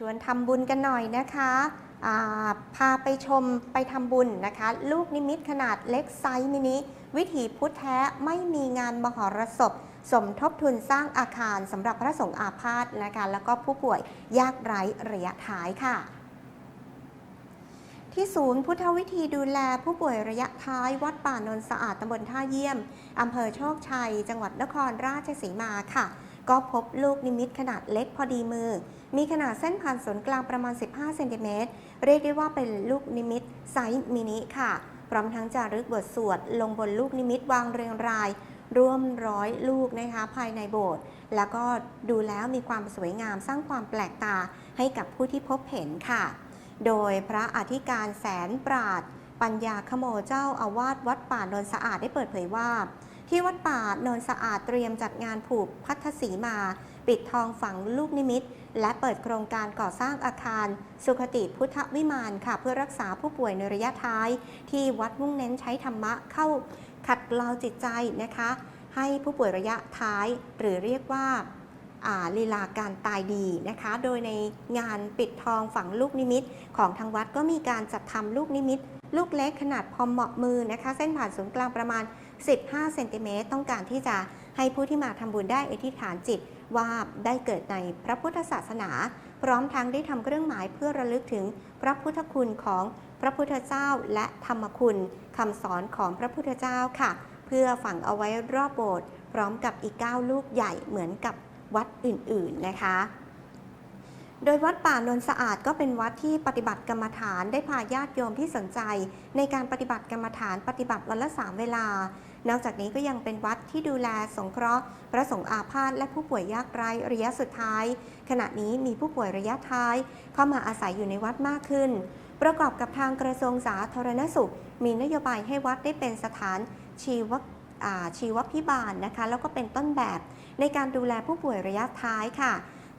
ชวนทำบุญกันหน่อยนะคะพาไปชมไปทำบุญนะคะ ลูกนิมิตขนาดเล็กไซส์มินิ วิถีพุทธแท้ไม่มีงานมหรสพ สมทบทุนสร้างอาคารสำหรับพระสงฆ์อาพาธนะคะ แล้วก็ผู้ป่วยยากไร้ระยะท้ายค่ะ ที่ศูนย์พุทธวิธีดูแลผู้ป่วยระยะท้ายวัดป่านนสะอาดตำบลท่าเยี่ยมอำเภอโชคชัย จังหวัดนครราชสีมาค่ะ ก็พบลูกนิมิตขนาดเล็กพอดีมือ มีขนาดเส้นผ่านศูนย์กลางประมาณ 15 เซนติเมตร เรียกได้ว่าเป็นลูกนิมิตไซส์มินิค่ะ พร้อมทั้งจารึกบทสวด ลงบนลูกนิมิตวางเรียงราย ร่วมร้อยลูกนะคะภายในโบสถ์ แล้วก็ดูแล้วมีความสวยงามสร้างความแปลกตาให้กับผู้ที่พบเห็นค่ะ โดยพระอธิการแสนปราด ปัญญาขโมเจ้าอาวาสวัดป่านนสะอาดได้เปิดเผยว่า ที่วัดป่าโนนสะอาดเตรียมจัดงานผูกพัทธสีมา ปิดทองฝังลูกนิมิต และเปิดโครงการก่อสร้างอาคาร สุขติพุทธวิมานค่ะ เพื่อรักษาผู้ป่วยในระยะท้าย ที่วัดมุ่งเน้นใช้ธรรมะเข้าขัดเกลาจิตใจนะคะ ให้ผู้ป่วยระยะท้าย หรือเรียกว่าอ่าลีลาการตายดีนะคะ โดยในงานปิดทองฝังลูกนิมิต ของทางวัดก็มีการจัดทำลูกนิมิต ลูกเล็กขนาดพอเหมาะมือนะคะ เส้นผ่านศูนย์กลางประมาณ 15เซนติเมตรต้องการที่จะให้ผู้ที่มาทำบุญได้อธิษฐานจิตว่าได้เกิดในพระพุทธศาสนา พร้อมทั้งได้ทำเครื่องหมายเพื่อระลึกถึงพระพุทธคุณของพระพุทธเจ้าและธรรมคุณคำสอนของพระพุทธเจ้าค่ะ เพื่อฝังเอาไว้รอบโบสถ์พร้อมกับอีก 9 ลูกใหญ่เหมือนกับวัดอื่นๆนะคะ โดยวัดป่านนสะอาดก็เป็นวัดที่ปฏิบัติกรรมฐานได้พาญาติโยมที่สนใจ ในการปฏิบัติกรรมฐานปฏิบัติวันละสามเวลา นอกจากนี้ก็ยังเป็นวัดที่ดูแลสงเคราะห์ พระสงฆ์อาพาธและผู้ป่วยยากไร้ระยะสุดท้าย ขณะนี้มีผู้ป่วยระยะท้าย เข้ามาอาศัยอยู่ในวัดมากขึ้น ประกอบกับทางกระทรวงสาธารณสุข มีนโยบายให้วัดได้เป็นสถานชีวชีวพิบาลนะคะแล้วก็เป็นต้นแบบในการดูแลผู้ป่วยระยะท้ายค่ะ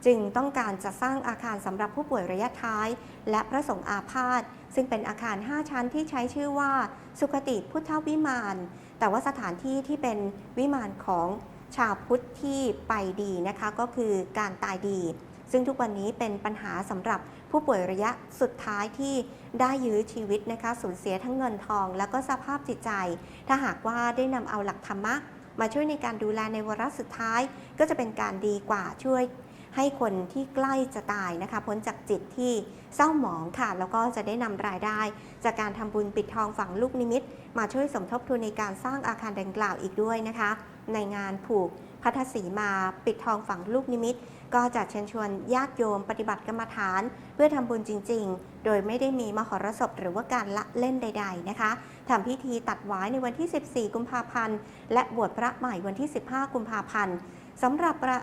จึงต้องการจะสร้างอาคารสำหรับผู้ป่วยระยะท้าย และพระสงฆ์อาพาธซึ่งเป็นอาคาร 5 ชั้นที่ใช้ชื่อว่า สุขติพุทธวิมาน แต่ว่าสถานที่ที่เป็นวิมานของชาวพุทธที่ไปดีนะคะก็คือการตายดี ซึ่งทุกวันนี้เป็นปัญหาสำหรับผู้ป่วยระยะสุดท้ายที่ได้ยื้อชีวิตนะคะสูญเสียทั้งเงินทอง และก็สภาพจิตใจ ถ้าหากว่าได้นำเอาหลักธรรมะมาช่วยในการดูแลในวาระสุดท้าย ก็จะเป็นการดีกว่าช่วย ให้คนที่ใกล้จะตายนะคะ พ้นจากจิตที่เศร้าหมองค่ะ แล้วก็จะได้นำรายได้ จากการทำบุญปิดทองฝังลูกนิมิต มาช่วยสมทบทุนในการสร้างอาคารดังกล่าวอีกด้วยนะคะ ในงานผูกพัทธสีมาปิดทองฝังลูกนิมิต ก็จะเชิญชวนญาติโยมปฏิบัติกรรมฐาน เพื่อทำบุญจริง ๆ โดยไม่ได้มีมหรสพหรือว่าการละเล่นใด ๆนะคะทำพิธีตัดหวายในวันที่ 14 กุมภาพันธ์ และบวชพระใหม่วันที่ 15 กุมภาพันธ์ สำหรับพระ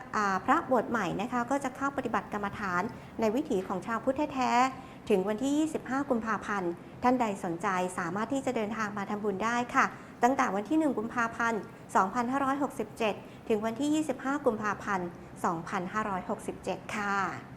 พระบวชใหม่นะคะก็จะเข้าปฏิบัติกรรมฐานในวิถีของชาวพุทธแท้ๆถึงวันที่ 25 กุมภาพันธ์ ท่านใดสนใจสามารถที่จะเดินทางมาทำบุญได้ค่ะ ตั้งแต่วันที่ 1 กุมภาพันธ์ 2567 ถึงวันที่ 25 กุมภาพันธ์ 2567 ค่ะ